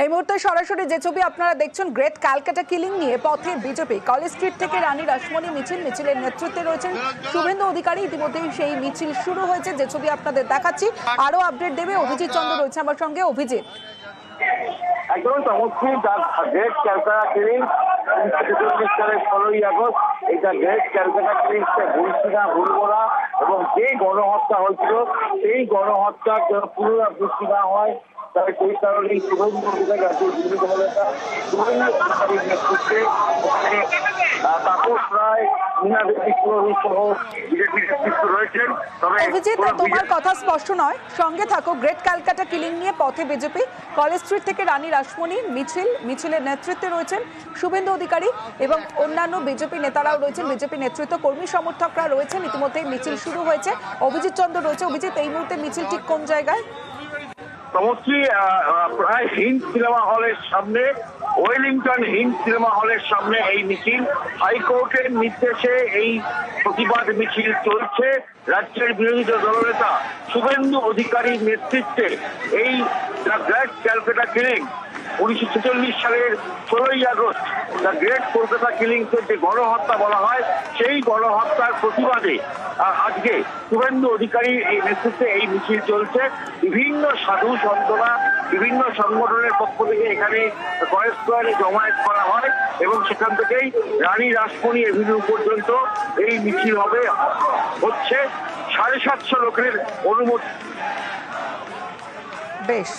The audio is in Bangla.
এই মুহূর্তে সরাসরি যে ছবি আপনারা দেখছেন গ্রেট ক্যালকাটা কিলিং নিয়ে পথে বিজেপি। কলেজ স্ট্রিট থেকে রানী রাসমণি মিছিল, মিছিলের নেতৃত্বে রয়েছেন শুভেন্দু অধিকারী। ইতিমধ্যেই সেই মিছিল শুরু হয়েছে, যে ছবি আপনাদের দেখাচ্ছি। আরও আপডেট দেবে অভিজিৎ চন্দ্র রয়েছে আমার সঙ্গে। অভিজিৎ। একদম চমৎকার তার গ্রেট ক্যালকাটা ক্লিনিক ছেচল্লিশ সালের ষোলোই আগস্ট, এটা গ্রেট ক্যালকাটা ক্লিনিককে ভুলছি না, ভুলবো না, এবং যে গণহত্যা হয়েছিল, সেই গণহত্যার পুনরাবৃত্তি না হয় নেতৃত্বে ওখানে তাপস রায় মীনা সহ বিজেপি নেতৃত্ব রয়েছেন। তবে অভিজিৎ তোমার কথা স্পষ্ট নয়। সঙ্গে থাকো গ্রেট ক্যালকাটা কিলিং নিয়ে পথে বিজেপি। কলেজ স্ট্রিট থেকে রানী রাসমণি মিছিল মিছিলের নেতৃত্বে রয়েছেন শুভেন্দু অধিকারী এবং অন্যান্য বিজেপি নেতারাও রয়েছেন। বিজেপি নেতৃত্ব কর্মী সমর্থকরা রয়েছেন। ইতিমধ্যেই মিছিল শুরু হয়েছে। অভিজিৎ চন্দ্র রয়েছে। অভিজিৎ এই মুহূর্তে মিছিল ঠিক কোন জায়গায়? সমষ্টি প্রায় হিন্দ সিনেমা হলের সামনে, ওয়েলিংটন হিন্দ সিনেমা হলের সামনে এই মিছিল। হাইকোর্টের নির্দেশে এই প্রতিবাদ মিছিল চলছে। রাজ্যের বিরোধী দলনেতা শুভেন্দু অধিকারীর নেতৃত্বে এই দ্য গ্রেট ক্যালকাটা কিলিং উনিশশো ছেচল্লিশ সালের ষোলোই আগস্ট, দ্য গ্রেট কলকাতা কিলিংসের যে গণহত্যা বলা হয়। সেই গণহত্যার প্রতিবাদে আজকে শুভেন্দু অধিকারীর এই নেতৃত্বে এই মিছিল চলছে। বিভিন্ন সাধু সন্তরা, বিভিন্ন সংগঠনের পক্ষ থেকে এখানে কয়েক স্কোয়ারে জমায়েত করা হয় এবং সেখান থেকেই রানী রাসমণি এভিনিউ পর্যন্ত এই মিছিল হবে, হচ্ছে সাড়ে সাতশো লোকের অনুমতি। বেশ।